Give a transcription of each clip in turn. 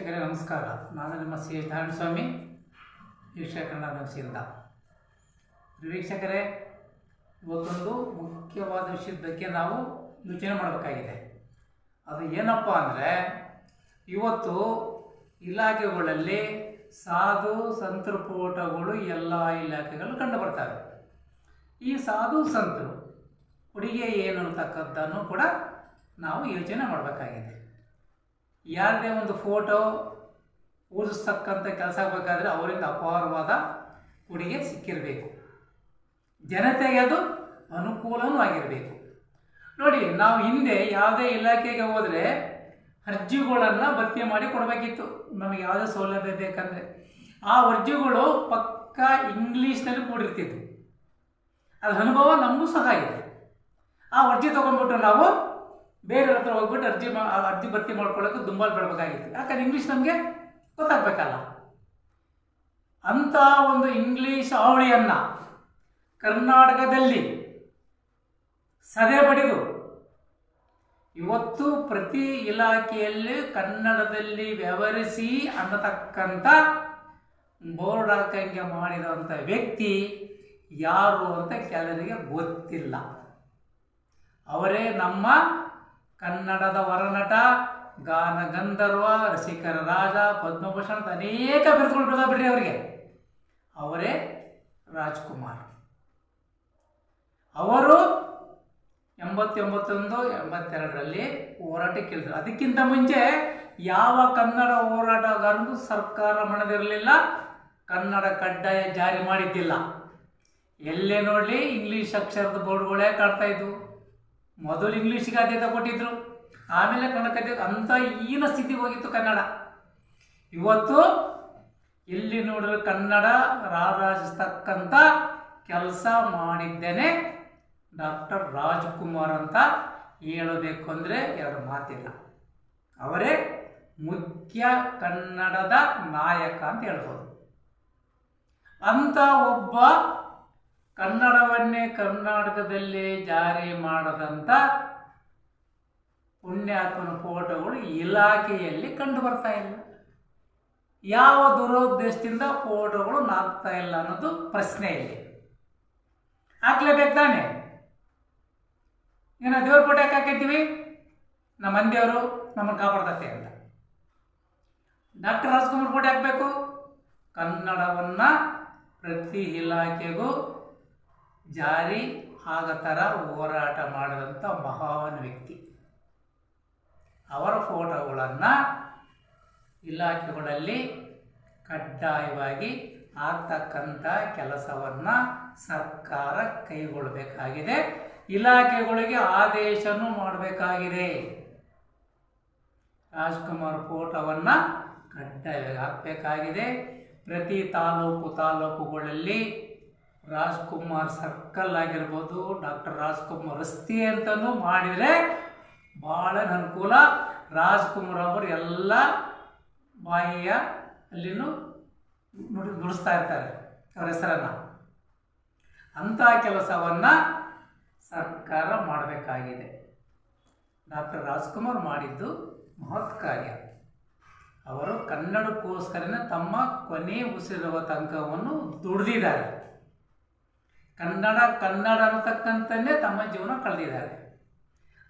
ನಮಸ್ಕಾರ. ನಾನು ನಿಮ್ಮ ಸಿ. ಎಸ್ ನಾರಾಯಣಸ್ವಾಮಿ ವೀಕ್ಷಕ ಕನ್ನಡ ನ್ಯೂಸಿಂದ ವೀಕ್ಷಕರೇ, ಇವತ್ತೊಂದು ಮುಖ್ಯವಾದ ವಿಷಯದ ಬಗ್ಗೆ ನಾವು ಯೋಚನೆ ಮಾಡಬೇಕಾಗಿದೆ. ಅದು ಏನಪ್ಪ ಅಂದರೆ, ಇವತ್ತು ಇಲಾಖೆಗಳಲ್ಲಿ ಸಾಧು ಸಂತರು ಫೋಟೋಗಳು ಎಲ್ಲ ಇಲಾಖೆಗಳು ಕಂಡು ಬರ್ತವೆ. ಈ ಸಾಧು ಸಂತರು ಹುಡುಗಿಯ ಏನು ಅಂತಕ್ಕದ್ದನ್ನು ಕೂಡ ನಾವು ಯೋಚನೆ ಮಾಡಬೇಕಾಗಿದೆ. ಯಾರದೇ ಒಂದು ಫೋಟೋ ಊದಿಸ್ತಕ್ಕಂಥ ಕೆಲಸ ಆಗಬೇಕಾದ್ರೆ ಅವರಿಂದ ಅಪಾರವಾದ ಕೊಡುಗೆ ಸಿಕ್ಕಿರಬೇಕು. ಜನತೆಗೆ ಅದು ಅನುಕೂಲವೂ ಆಗಿರಬೇಕು. ನೋಡಿ, ನಾವು ಹಿಂದೆ ಯಾವುದೇ ಇಲಾಖೆಗೆ ಹೋದರೆ ಅರ್ಜಿಗಳನ್ನು ಭರ್ತಿ ಮಾಡಿ ಕೊಡಬೇಕಿತ್ತು. ನಮಗೆ ಯಾವುದೇ ಸೌಲಭ್ಯ ಬೇಕಂದರೆ. ಆ ಅರ್ಜಿಗಳು ಪಕ್ಕ ಇಂಗ್ಲೀಷ್ನಲ್ಲಿ ಕೂಡಿರ್ತಿದ್ವು. ಅದರ ಅನುಭವ ನಮಗೂ ಸಹ ಇದೆ ಆ ಅರ್ಜಿ ತೊಗೊಂಡ್ಬಿಟ್ಟು ನಾವು ಬೇರೆ ಹತ್ರ ಹೋಗ್ಬಿಟ್ಟು ಅರ್ಜಿ ಮಾ ಅರ್ಜಿ ಭರ್ತಿ ಮಾಡ್ಕೊಳ್ಳೋಕೆ ದುಂಬಾಲು ಬಿಡಬೇಕಾಗಿತ್ತು. ಯಾಕಂದ್ರೆ ಇಂಗ್ಲೀಷ್ ನಮಗೆ ಗೊತ್ತಾಗಬೇಕಲ್ಲ. ಅಂಥ ಒಂದು ಇಂಗ್ಲೀಷ್ ಅವಳಿಯನ್ನು ಕರ್ನಾಟಕದಲ್ಲಿ ಸದೆ ಬಡಿದು ಇವತ್ತು ಪ್ರತಿ ಇಲಾಖೆಯಲ್ಲಿ ಕನ್ನಡದಲ್ಲಿ ವ್ಯವಹರಿಸಿ ಅನ್ನತಕ್ಕಂಥ ಬೋರ್ಡ್ ಹಾಕಂಗೆ ಮಾಡಿದಂಥ ವ್ಯಕ್ತಿ ಯಾರು ಅಂತ ಕೆಲವರಿಗೆ ಗೊತ್ತಿಲ್ಲ. ಅವರೇ ನಮ್ಮ ಕನ್ನಡದ ವರನಟ, ಗಾನ ಗಂಧರ್ವ, ರಸಿಕರ ರಾಜ, ಪದ್ಮಭೂಷಣ ಅನೇಕ ಬಿರುದುಗಳು ಬಿಡದ ಬಿಡ್ರಿ ಅವರಿಗೆ. ಅವರೇ ರಾಜ್ಕುಮಾರ್. ಅವರು ಎಂಬತ್ತೊಂಬತ್ತೊಂದು, ಎಂಬತ್ತೆರಡರಲ್ಲಿ ಹೋರಾಟಕ್ಕೆ ಇಳಿದ್ರು ಅದಕ್ಕಿಂತ ಮುಂಚೆ ಯಾವ ಕನ್ನಡ ಹೋರಾಟಗಾರರು ಸರ್ಕಾರ ಮಣದಿರಲಿಲ್ಲ ಕನ್ನಡ ಕಡ್ಡಾಯ ಜಾರಿ ಮಾಡಿದ್ದಿಲ್ಲ. ಎಲ್ಲೇ ನೋಡಲಿ, ಇಂಗ್ಲೀಷ್ ಅಕ್ಷರದ ಬೋರ್ಡ್ಗಳೇ ಕಾಡ್ತಾ ಇದ್ವು. ಮೊದಲು ಇಂಗ್ಲೀಷಿಗೆ ಆದ್ಯತೆ ಕೊಟ್ಟಿದ್ರು. ಆಮೇಲೆ ಕನ್ನಡಕ್ಕೆ ಅಂತ ಈನ ಸ್ಥಿತಿಗೆ ಹೋಗಿತ್ತು ಕನ್ನಡ. ಇವತ್ತು ಎಲ್ಲಿ ನೋಡಿದ್ರೆ ಕನ್ನಡ ರಾರಾಜಿಸ್ತಕ್ಕಂಥ ಕೆಲಸ ಮಾಡಿದ್ದೇನೆ ಡಾಕ್ಟರ್ ರಾಜ್ಕುಮಾರ್ ಅಂತ. ಹೇಳಬೇಕು ಅಂದರೆ ಎರಡು ಮಾತಿಲ್ಲ. ಅವರೇ ಮುಖ್ಯ ಕನ್ನಡದ ನಾಯಕ ಅಂತ ಹೇಳ್ಬೋದು. ಅಂತ ಒಬ್ಬ ಕನ್ನಡವನ್ನೇ ಕರ್ನಾಟಕದಲ್ಲಿ ಜಾರಿ ಮಾಡದಂಥ ಪುಣ್ಯಾತ್ಮನ ಫೋಟೋಗಳು ಇಲಾಖೆಯಲ್ಲಿ ಕಂಡು ಬರ್ತಾ ಇಲ್ಲ. ಯಾವ ದುರುದ್ದೇಶದಿಂದ ಫೋಟೋಗಳು ನಾಗ್ತಾ ಇಲ್ಲ ಅನ್ನೋದು ಪ್ರಶ್ನೆ ಇಲ್ಲಿ. ಹಾಕ್ಲೇಬೇಕು ತಾನೆ? ಏನೋ ದೇವ್ರ ಫೋಟೋ ಯಾಕೆ ಹಾಕಿದ್ದೀವಿ? ನಮ್ಮ ಮಂದಿಯವರು ನಮ್ಮನ್ನು ಕಾಪಾಡ್ತತೆ ಅಂತ. ಡಾಕ್ಟರ್ ರಾಜ್ಕುಮಾರ್ ಫೋಟೋ ಹಾಕಬೇಕು. ಕನ್ನಡವನ್ನು ಪ್ರತಿ ಇಲಾಖೆಗೂ ಜಾರಿ ಆಗ ಥರ ಹೋರಾಟ ಮಾಡಿದಂಥ ಮಹಾನ್ ವ್ಯಕ್ತಿ. ಅವರ ಫೋಟೋಗಳನ್ನು ಇಲಾಖೆಗಳಲ್ಲಿ ಕಡ್ಡಾಯವಾಗಿ ಆಗ್ತಕ್ಕಂಥ ಕೆಲಸವನ್ನು ಸರ್ಕಾರ ಕೈಗೊಳ್ಳಬೇಕಾಗಿದೆ ಇಲಾಖೆಗಳಿಗೆ ಆದೇಶನೂ ಮಾಡಬೇಕಾಗಿದೆ. ರಾಜ್ಕುಮಾರ್ ಫೋಟೋವನ್ನು ಕಡ್ಡಾಯವಾಗಿ ಹಾಕಬೇಕಾಗಿದೆ. ಪ್ರತಿ ತಾಲೂಕು ತಾಲೂಕುಗಳಲ್ಲಿ ರಾಜ್ಕುಮಾರ್ ಸರ್ಕಲ್ ಆಗಿರ್ಬೋದು, ಡಾಕ್ಟರ್ ರಾಜ್ಕುಮಾರ್ ರಸ್ತೆ ಅಂತಲೂ ಮಾಡಿದರೆ ಭಾಳ ಅನುಕೂಲ. ರಾಜ್ಕುಮಾರ್ ಅವರು ಎಲ್ಲ ಬಾಯಿಯ ಅಲ್ಲಿನೂ ನುಡಿ ನುಡಿಸ್ತಾ ಇರ್ತಾರೆ ಅವರ ಹೆಸರನ್ನು. ಅಂಥ ಕೆಲಸವನ್ನು ಸರ್ಕಾರ ಮಾಡಬೇಕಾಗಿದೆ. ಡಾಕ್ಟರ್ ರಾಜ್ಕುಮಾರ್ ಮಾಡಿದ್ದು ಮಹತ್ ಕಾರ್ಯ. ಅವರು ಕನ್ನಡಕ್ಕೋಸ್ಕರನೇ ತಮ್ಮ ಕೊನೆ ಉಸಿರುವ ತಂಕವನ್ನು ದುಡಿದಿದ್ದಾರೆ. ಕನ್ನಡ ಕನ್ನಡ ಅನ್ನತಕ್ಕಂಥನ್ನೇ ತಮ್ಮ ಜೀವನ ಕಳೆದಿದ್ದಾರೆ.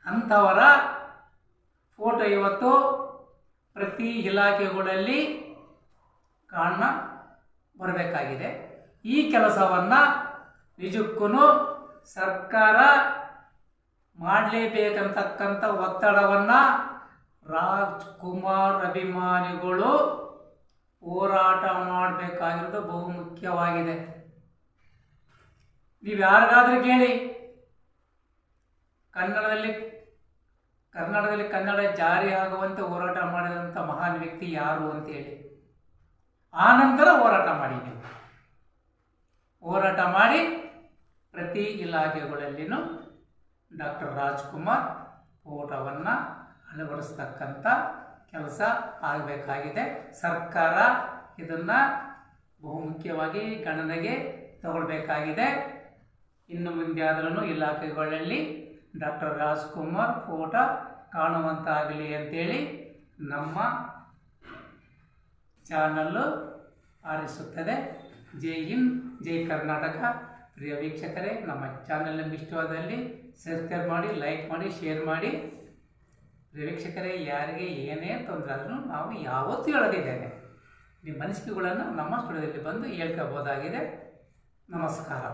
ಅಂಥವರ ಫೋಟೋ ಇವತ್ತು ಪ್ರತಿ ಇಲಾಖೆಗಳಲ್ಲಿ ಕಾಣ ಬರಬೇಕಾಗಿದೆ. ಈ ಕೆಲಸವನ್ನು ನಿಜಕ್ಕೂ ಸರ್ಕಾರ ಮಾಡಲೇಬೇಕಂತಕ್ಕಂಥ ಒತ್ತಡವನ್ನು ರಾಜ್ಕುಮಾರ್ ಅಭಿಮಾನಿಗಳು ಹೋರಾಟ ಮಾಡಬೇಕಾಗಿರೋದು ಬಹುಮುಖ್ಯವಾಗಿದೆ. ನೀವು ಯಾರಿಗಾದ್ರೂ ಕೇಳಿ. ಕನ್ನಡದಲ್ಲಿ, ಕರ್ನಾಟಕದಲ್ಲಿ ಕನ್ನಡ ಜಾರಿ ಆಗುವಂತೆ ಹೋರಾಟ ಮಾಡಿದಂಥ ಮಹಾನ್ ವ್ಯಕ್ತಿ ಯಾರು ಅಂತೇಳಿ ಆ ನಂತರ ಹೋರಾಟ ಮಾಡಿ ಹೋರಾಟ ಮಾಡಿ ಪ್ರತಿ ಇಲಾಖೆಗಳಲ್ಲಿನೂ ಡಾಕ್ಟರ್ ರಾಜ್ಕುಮಾರ್ ಫೋಟೋವನ್ನು ಅಳವಡಿಸ್ತಕ್ಕಂಥ ಕೆಲಸ ಆಗಬೇಕಾಗಿದೆ. ಸರ್ಕಾರ ಇದನ್ನು ಬಹುಮುಖ್ಯವಾಗಿ ಗಣನೆಗೆ ತಗೊಳ್ಬೇಕಾಗಿದೆ. ಇನ್ನು ಮುಂದೆ ಆದ್ರೂ ಇಲಾಖೆಗಳಲ್ಲಿ ಡಾಕ್ಟರ್ ರಾಜ್ಕುಮಾರ್ ಫೋಟೋ ಕಾಣುವಂತಾಗಲಿ ಅಂತೇಳಿ ನಮ್ಮ ಚಾನಲ್ಲು ಆರಿಸುತ್ತದೆ. ಜೈ ಹಿಂದ್, ಜೈ ಕರ್ನಾಟಕ. ಪ್ರಿಯ ವೀಕ್ಷಕರೇ, ನಮ್ಮ ಚಾನಲ್ ನಿಮ್ಗೆ ಇಷ್ಟವಾದಲ್ಲಿ ಸಬ್ಸ್ಕ್ರೈಬ್ ಮಾಡಿ, ಲೈಕ್ ಮಾಡಿ, ಶೇರ್ ಮಾಡಿ. ಪ್ರಿಯ ವೀಕ್ಷಕರೇ, ಯಾರಿಗೆ ಏನೇ ತೊಂದರೆ ಆದರೂ ನಾವು ಯಾವತ್ತೂ ಹೇಳೋದಿದ್ದೇನೆ. ನಿಮ್ಮ ಅನಿಸಿಕೆಗಳನ್ನು ನಮ್ಮ ಸ್ಟುಡಿಯೋದಲ್ಲಿ ಬಂದು ಹೇಳ್ಕೋಬೋದಾಗಿದೆ. ನಮಸ್ಕಾರ.